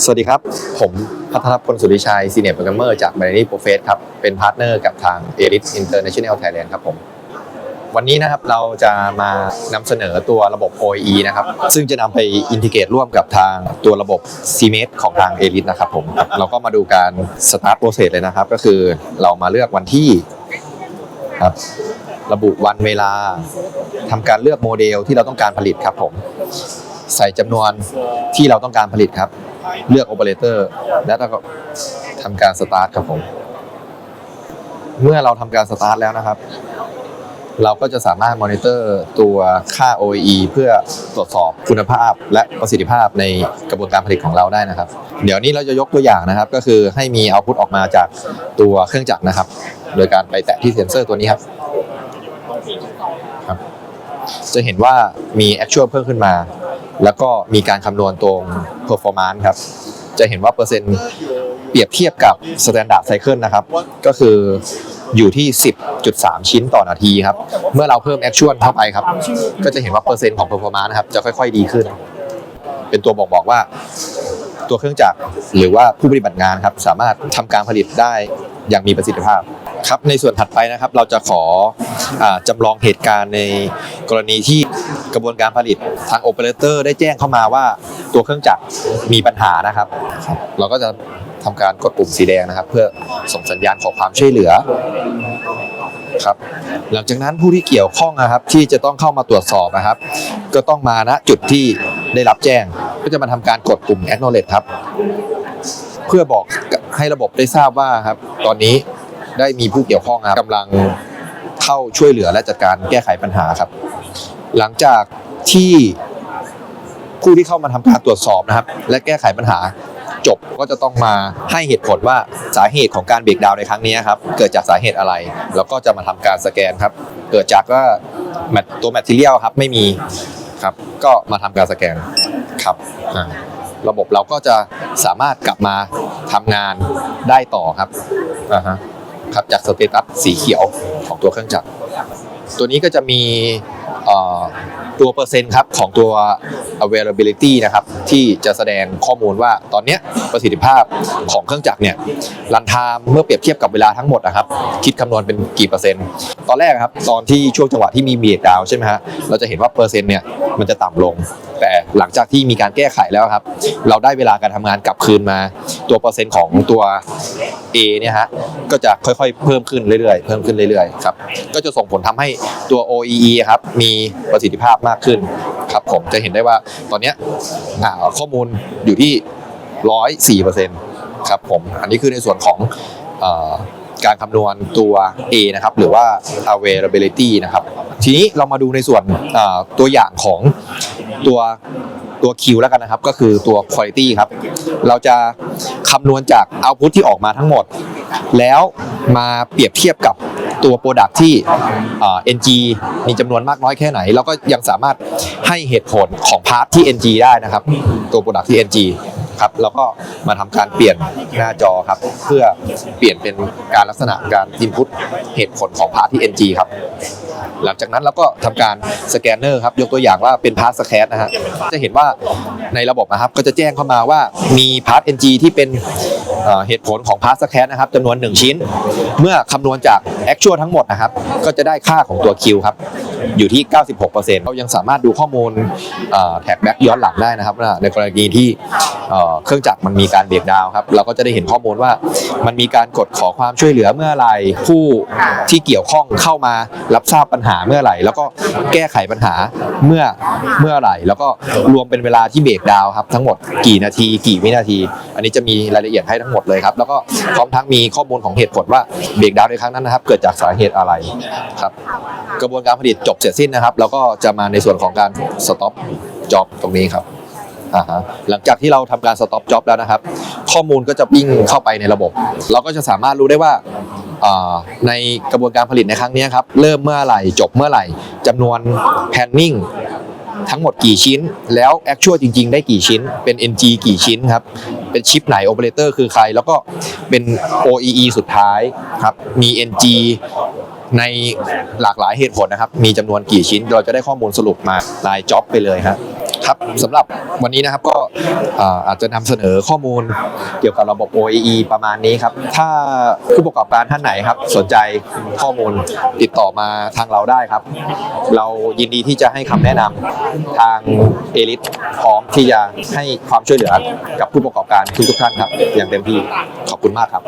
สวัสดีครับ ผมพัฒนพลสุริชัยซีเนียร์โปรแกรมเมอร์จาก b i n a r y Profess ครับ เป็นพาร์ทเนอร์กับทาง e l i t International Thailand ครับผม วันนี้นะครับเราจะมานำเสนอตัวระบบ OE นะครับ ซึ่งจะนำไปอินทิเกรตร่วมกับทางตัวระบบ c m e t ของทาง e l i t นะครับผม เราก็มาดูการ start process เลยนะครับ ก็คือเรามาเลือกวันที่ครับระบุวันเวลาทำการเลือกโมเดลที่เราต้องการผลิตครับผม ใส่จำนวนที่เราต้องการผลิตครับ เลือกโอเปอเรเตอร์แล้วเราก็ทำการสตาร์ทครับผม เมื่อเราทำการสตาร์ทแล้วนะครับ เราก็จะสามารถมอนิเตอร์ตัวค่า OEE เพื่อตรวจสอบคุณภาพและประสิทธิภาพในกระบวนการผลิตของเราได้นะครับ เดี๋ยวนี้เราจะยกตัวอย่างนะครับ ก็คือให้มีเอาพุตออกมาจากตัวเครื่องจักรนะครับ โดยการไปแตะที่เซ็นเซอร์ตัวนี้ครับครับ จะเห็นว่ามี actual เพิ่มขึ้นมา แล้วก็มีการคำนวณตรง performance ครับ จะเห็นว่าเปอร์เซ็นต์เปรียบเทียบกับ standard cycle นะครับ ก็คืออยู่ที่ 10.3 ชิ้นต่อนาทีครับ เมื่อเราเพิ่ม actual เข้าไปครับ ก็จะเห็นว่าเปอร์เซ็นต์ของ performance นะครับ จะค่อยๆ ดีขึ้น เป็นตัวบอกบอกว่า ตัวเครื่องจักรหรือว่าผู้ปฏิบัติงานครับ สามารถทำการผลิตได้อย่างมีประสิทธิภาพ ครับในส่วนถัดไปนะครับเราจะขออาจำลองเหตุการณ์ในกรณีที่กระบวนการผลิตทางโอเปอเรเตอร์ได้แจ้งเข้ามาว่าตัวเครื่องจักรมีปัญหานะครับ เราก็จะทำการกดปุ่มสีแดงนะครับ เพื่อส่งสัญญาณขอความช่วยเหลือครับหลังจากนั้นผู้ที่เกี่ยวข้องนะครับที่จะต้องเข้ามาตรวจสอบนะครับ ก็ต้องมาณจุดที่ได้รับแจ้ง ก็จะมาทำการกดปุ่ม acknowledge ครับ เพื่อบอกให้ระบบได้ทราบว่าครับ ตอนนี้ ได้มีผู้เกี่ยวข้องครับกำลังเข้าช่วยเหลือและจัดการแก้ไขปัญหาครับ หลังจากที่ผู้ที่เข้ามาทำการตรวจสอบนะครับ และแก้ไขปัญหาจบก็จะต้องมาให้เหตุผลว่าสาเหตุของการเบรกดาวในครั้งนี้ครับเกิดจากสาเหตุอะไร แล้วก็จะมาทำการสแกนครับ เกิดจากว่าแมตัวแมทเทียลครับไม่มีครับก็มาทำการสแกนครับระบบเราก็จะสามารถกลับมาทำงานได้ต่อครับอ่าฮะ ครับจากสเตตัสสีเขียวของตัวเครื่องจักร ตัวนี้ก็จะมีตัวเปอร์เซ็นต์ครับของตัว availability นะครับที่จะแสดงข้อมูลว่าตอนนี้ประสิทธิภาพของเครื่องจักรเนี่ยรันไทม์เมื่อเปรียบเทียบกับเวลาทั้งหมดนะครับ คิดคำนวณเป็นกี่เปอร์เซ็นต์ ตอนแรกครับ ตอนที่ช่วงจังหวะที่มีเบรกดาวใช่ไหมฮะเราจะเห็นว่าเปอร์เซ็นต์เนี่ยมันจะต่ำลง แต่ หลังจากที่มีการแก้ไขแล้วครับ เราได้เวลาการทำงานกลับคืนมา ตัวเปอร์เซ็นต์ของตัว A เนี่ยฮะก็จะค่อยๆเพิ่มขึ้นเรื่อยๆ เพิ่มขึ้นเรื่อยๆครับก็จะส่งผลทำให้ตัว OEE ครับมีประสิทธิภาพมากขึ้นครับผมจะเห็นได้ว่าตอนนี้ข้อมูลอยู่ที่104%ครับผมอันนี้คือในส่วนของ การคำนวณตัว A นะครับหรือว่า availability นะครับทีนี้เรามาดูในส่วนตัวอย่างของตัวตัว Q แล้วกันนะครับ ก็คือตัว quality ครับ เราจะคำนวณจาก output ที่ออกมาทั้งหมด แล้วมาเปรียบเทียบกับตัว Product ที่เอ่อ NG มีจำนวนมากน้อยแค่ไหน แล้วก็ยังสามารถให้เหตุผลของพาร์ทที่ NG ได้นะครับ ตัว Product ที่ NG ครับแล้วก็มาทำการเปลี่ยนหน้าจอครับ เพื่อเปลี่ยนเป็นการลักษณะการอินพุตเหตุผลของพาร์ทที่ NG ครับ หลังจากนั้นเราก็ทำการสแกนเนอร์ครับยกตัวอย่างว่าเป็นพาร์ทสแคนนะฮะจะเห็นว่าในระบบนะครับก็จะแจ้งเข้ามาว่ามีพาร์ท NG ที่เป็น เหตุผลของพาร์ทสแคสนะครับจำนวน 1 ชิ้น เมื่อคำนวณจากแอคชวลทั้งหมดนะครับ ก็จะได้ค่าของตัวคิวครับ อยู่ที่ 96%เรายังสามารถดูข้อมูลแท็กแบ็กย้อนหลังได้นะครับ ในกรณีที่เครื่องจักรมันมีการเบรกดาวครับ เราก็จะได้เห็นข้อมูลว่า มันมีการกดขอความช่วยเหลือเมื่อไหร่ผู้ที่เกี่ยวข้องเข้ามารับทราบปัญหาเมื่อไหร่ แล้วก็แก้ไขปัญหาเมื่อเมื่อไหร่ แล้วก็รวมเป็นเวลาที่เบรกดาวน์ครับทั้งหมดกี่นาทีกี่วินาที อันนี้จะมีรายละเอียดให้ทั้งหมดเลยครับ แล้วก็พร้อมทั้งมีข้อมูลของเหตุผลว่าเบรกดาวน์ในครั้งนั้นนะครับ เกิดจากสาเหตุอะไรครับกระบวนการผลิตจบเสร็จสิ้นนะครับ แล้วก็จะมาในส่วนของการสต็อปจ็อบตรงนี้ครับ อ่าฮะหลังจากที่เราทำการสต็อปจ็อบแล้วนะครับ ข้อมูลก็จะวิ่งเข้าไปในระบบ เราก็จะสามารถรู้ได้ว่าอ่าในกระบวนการผลิตในครั้งนี้ครับ เริ่มเมื่อไหร่จบเมื่อไหร่จำนวนแพนนิ่งทั้งหมดกี่ชิ้น แล้ว actual จริง ๆ ได้กี่ชิ้น เป็น NG กี่ชิ้นครับ เป็นชิปไหนโอเปอเรเตอร์คือใคร แล้วก็เป็น OEE สุดท้ายครับ มี NG ในหลากหลายเหตุผลนะครับ มีจำนวนกี่ชิ้น เราจะได้ข้อมูลสรุปมารายจ็อบไปเลยครับ ครับสำหรับวันนี้นะครับก็อาจจะนำเสนอข้อมูลเกี่ยวกับระบบ OAE ประมาณนี้ครับ ถ้าผู้ประกอบการท่านไหนครับ สนใจข้อมูลติดต่อมาทางเราได้ครับ เรายินดีที่จะให้คำแนะนำทางเอลิทพร้อมที่จะให้ความช่วยเหลือกับผู้ประกอบการทุกท่านครับ อย่างเต็มที่ขอบคุณมากครับ